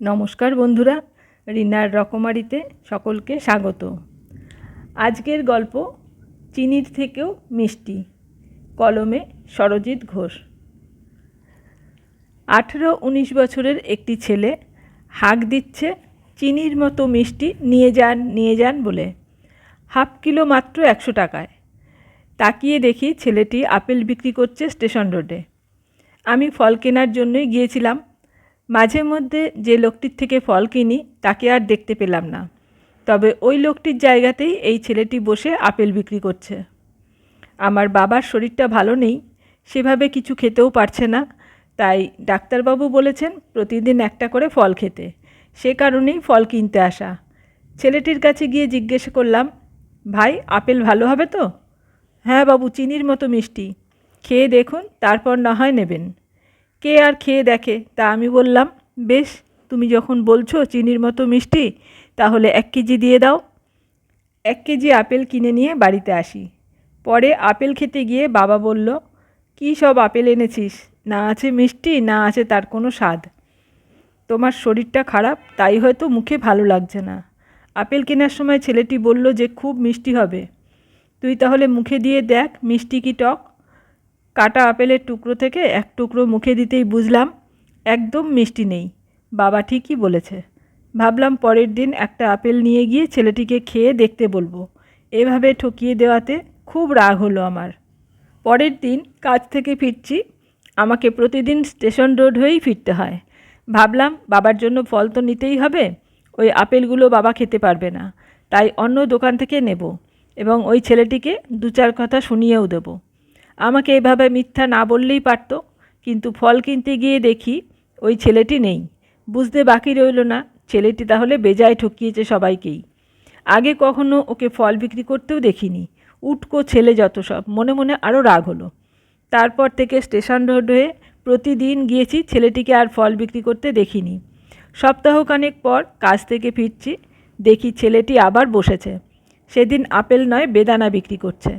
নমস্কার বন্ধুরা, রিনার রকমারিতে সকলকে স্বাগত। আজকের গল্প চিনির থেকেও মিষ্টি, কলমে সরজিৎ ঘোষ। আঠেরো উনিশ বছরের একটি ছেলে হাঁক দিচ্ছে, চিনির মতো মিষ্টি নিয়ে যান নিয়ে যান বলে। হাফ কিলো মাত্র একশো টাকায়। তাকিয়ে দেখি ছেলেটি আপেল বিক্রি করছে স্টেশন রোডে। আমি ফল কেনার জন্যই গিয়েছিলাম। মাঝে মধ্যে যে লোকটির থেকে ফল কিনি, তাকে আর দেখতে পেলাম না। তবে ওই লোকটির জায়গাতেই এই ছেলেটি বসে আপেল বিক্রি করছে। আমার বাবার শরীরটা ভালো নেই, সেভাবে কিছু খেতেও পারছে না। তাই ডাক্তারবাবু বলেছেন, প্রতিদিন একটা করে ফল খেতে। সে কারণেই ফল কিনতে আসা। ছেলেটির কাছে গিয়ে জিজ্ঞেস করলাম, ভাই, আপেল ভালো হবে তো? হ্যাঁ বাবু, চিনির মতো মিষ্টি। খেয়ে দেখুন, তারপর না হয় নেবেন। কে আর খেয়ে দেখে? তা আমি বললাম, বেশ, তুমি যখন বলছো চিনির মতো মিষ্টি, তাহলে এক কেজি দিয়ে দাও। এক কেজি আপেল কিনে নিয়ে বাড়িতে আসি। পরে আপেল খেতে গিয়ে বাবা বলল, কী সব আপেল এনেছিস? না আছে মিষ্টি, না আছে তার কোনো স্বাদ। তোমার শরীরটা খারাপ, তাই হয়তো মুখে ভালো লাগছে না। আপেল কেনার সময় ছেলেটি বলল যে খুব মিষ্টি হবে। তুই তাহলে মুখে দিয়ে দেখ মিষ্টি কি টক। কাটা আপেলের টুকরো থেকে এক টুকরো মুখে দিতেই বুঝলাম, একদম মিষ্টি নেই। বাবা ঠিকই বলেছে। ভাবলাম পরের দিন একটা আপেল নিয়ে গিয়ে ছেলেটিকে খেয়ে দেখতে বলব। এভাবে ঠকিয়ে দেওয়াতে খুব রাগ হলো আমার। পরের দিন কাজ থেকে ফিরছি, আমাকে প্রতিদিন স্টেশন রোড হয়েই ফিরতে হয়। ভাবলাম বাবার জন্য ফল তো নিতেই হবে, ওই আপেলগুলো বাবা খেতে পারবে না, তাই অন্য দোকান থেকে নেব এবং ওই ছেলেটিকে দু চার কথা শুনিয়েও দেবো। আমাকে এভাবে মিথ্যা না বললেই পারত, কিন্তু ফল কিনতে গিয়ে দেখি ওই ছেলেটি নেই। বুঝতে বাকি রইল না, ছেলেটি তাহলে বেজায় ঠকিয়েছে সবাইকেই। আগে কখনো ওকে ফল বিক্রি করতেও দেখিনি। উটকো ছেলে যত সব, মনে মনে আরও রাগ হলো। তারপর থেকে স্টেশন রোড হয়ে প্রতিদিন গিয়েছি, ছেলেটিকে আর ফল বিক্রি করতে দেখিনি। সপ্তাহখানেক পর কাজ থেকে ফিরছি, দেখি ছেলেটি আবার বসেছে। সেদিন আপেল নয়, বেদানা বিক্রি করছে।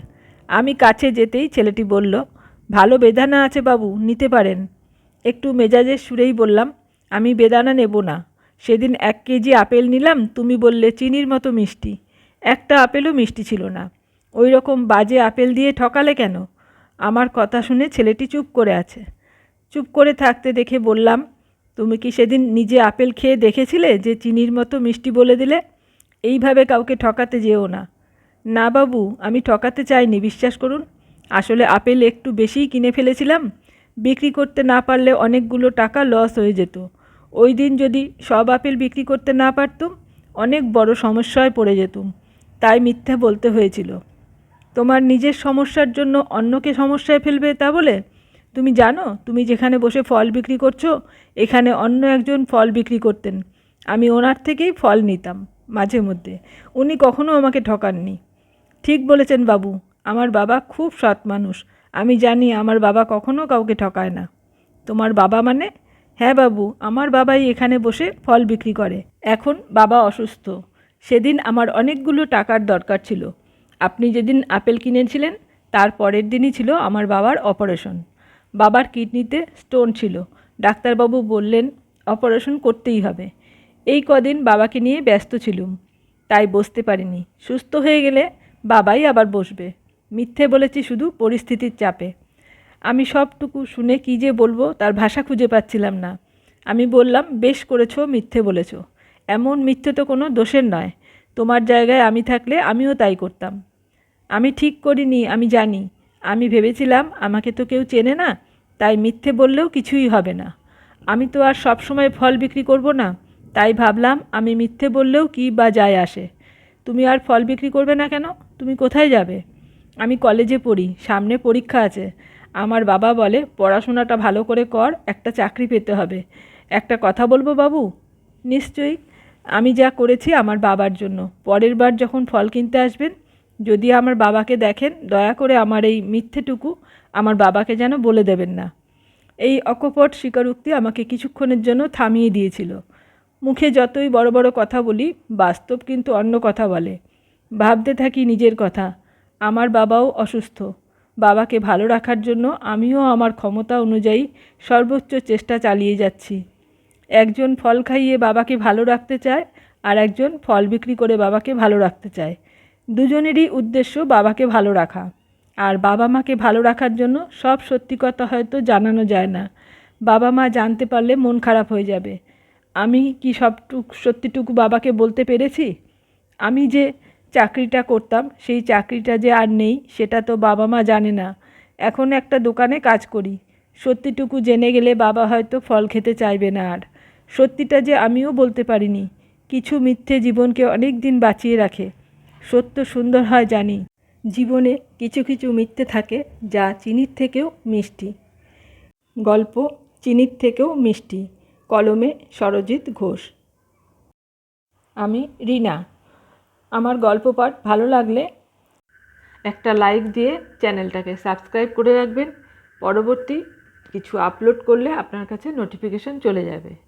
আমি কাছে যেতেই ছেলেটি বলল, ভালো বেদানা আছে বাবু, নিতে পারেন। একটু মেজাজের সুরেই বললাম, আমি বেদানা নেব না। সেদিন এক কেজি আপেল নিলাম, তুমি বললে চিনির মতো মিষ্টি। একটা আপেলও মিষ্টি ছিল না। ওই রকম বাজে আপেল দিয়ে ঠকালে কেন? আমার কথা শুনে ছেলেটি চুপ করে আছে। চুপ করে থাকতে দেখে বললাম, তুমি কি সেদিন নিজে আপেল খেয়ে দেখেছিলে যে চিনির মতো মিষ্টি বলে দিলে? এইভাবে কাউকে ঠকাতে যেও না। না বাবু, আমি ঠকাতে চাইনি, বিশ্বাস করুন। আসলে আপেল একটু বেশিই কিনে ফেলেছিলাম। বিক্রি করতে না পারলে অনেকগুলো টাকা লস হয়ে যেত। ওই দিন যদি সব আপেল বিক্রি করতে না পারতুম, অনেক বড় সমস্যায় পড়ে যেতুম। তাই মিথ্যা বলতে হয়েছিল। তোমার নিজের সমস্যার জন্য অন্যকে সমস্যায় ফেলবে তা বলে? তুমি জানো, তুমি যেখানে বসে ফল বিক্রি করছ, এখানে অন্য একজন ফল বিক্রি করতেন। আমি ওনার থেকেই ফল নিতাম, মাঝে মধ্যে। উনি কখনো আমাকে ঠকাননি। ঠিক বলেছেন বাবু, আমার বাবা খুব সৎ মানুষ। আমি জানি আমার বাবা কখনো কাউকে ঠকায় না। তোমার বাবা মানে? হ্যাঁ বাবু, আমার বাবাই এখানে বসে ফল বিক্রি করে। এখন বাবা অসুস্থ। সেদিন আমার অনেকগুলো টাকার দরকার ছিল। আপনি যেদিন আপেল কিনেছিলেন, তার পরের দিনই ছিল আমার বাবার অপারেশন। বাবার কিডনিতে স্টোন ছিল। ডাক্তারবাবু বললেন, অপারেশন করতেই হবে। এই কদিন বাবাকে নিয়ে ব্যস্ত ছিলুম। তাই বসতে পারিনি। সুস্থ হয়ে গেলে বাবাই আবার বসবে। মিথ্যে বলেছি শুধু পরিস্থিতির চাপে। আমি সবটুকু শুনে কী যে বলব তার ভাষা খুঁজে পাচ্ছিলাম না। আমি বললাম, বেশ করেছ, মিথ্যে বলেছ। এমন মিথ্যে তো কোনো দোষের নয়। তোমার জায়গায় আমি থাকলে আমিও তাই করতাম। আমি ঠিক করিনি, আমি জানি। আমি ভেবেছিলাম, আমাকে তো কেউ চেনে না, তাই মিথ্যে বললেও কিছুই হবে না। আমি তো আর সব সময় ফল বিক্রি করব না, তাই ভাবলাম, আমি মিথ্যে বললেও কি বা যায় আসে। তুমি আর ফল বিক্রি করবে না কেন? তুমি কোথায় যাবে? আমি কলেজে পড়ি, সামনে পরীক্ষা আছে। আমার বাবা বলে, পড়াশোনাটা ভালো করে কর, একটা চাকরি পেতে হবে। একটা কথা বলব বাবু? নিশ্চয়ই। আমি যা করেছি আমার বাবার জন্য। পরের বার যখন ফল কিনতে আসবেন, যদি আমার বাবাকে দেখেন, দয়া করে আমার এই মিথ্যেটুকু আমার বাবাকে যেন বলে দেবেন না। এই অকপট স্বীকারোক্তি আমাকে কিছুক্ষণের জন্য থামিয়ে দিয়েছিল। মুখে যতই বড় বড় কথা বলি, বাস্তব কিন্তু অন্য কথা বলে। ভাবতে থাকি নিজের কথা। আমার বাবাও অসুস্থ। বাবাকে ভালো রাখার জন্য আমিও আমার ক্ষমতা অনুযায়ী সর্বোচ্চ চেষ্টা চালিয়ে যাচ্ছি। একজন ফল খাইয়ে বাবাকে ভালো রাখতে চায়, আর একজন ফল বিক্রি করে বাবাকে ভালো রাখতে চায়। দুজনেরই উদ্দেশ্য বাবাকে ভালো রাখা। আর বাবা মাকে ভালো রাখার জন্য সব সত্যি কথা হয়তো জানানো যায় না। বাবা মা জানতে পারলে মন খারাপ হয়ে যাবে। আমি কি সবটুক সত্যিটুকু বাবাকে বলতে পেরেছি? আমি যে চাকরিটা করতাম, সেই চাকরিটা যে আর নেই, সেটা তো বাবা মা জানে না। এখন একটা দোকানে কাজ করি। সত্যিটুকু জেনে গেলে বাবা হয়তো ফল খেতে চাইবে না আর। সত্যিটা যে আমিও বলতে পারিনি। কিছু মিথ্যে জীবনকে অনেক দিন বাঁচিয়ে রাখে। সত্য সুন্দর হয় জানি। জীবনে কিছু কিছু মিথ্যে থাকে, যা চিনির থেকেও মিষ্টি। গল্প চিনির থেকেও মিষ্টি। কলমে সরজিৎ ঘোষ। আমি রিনা। আমার গল্প পাঠ ভালো লাগলে একটা লাইক দিয়ে চ্যানেলটাকে সাবস্ক্রাইব করে রাখবেন। পরবর্তী কিছু আপলোড করলে আপনার কাছে নোটিফিকেশন চলে যাবে।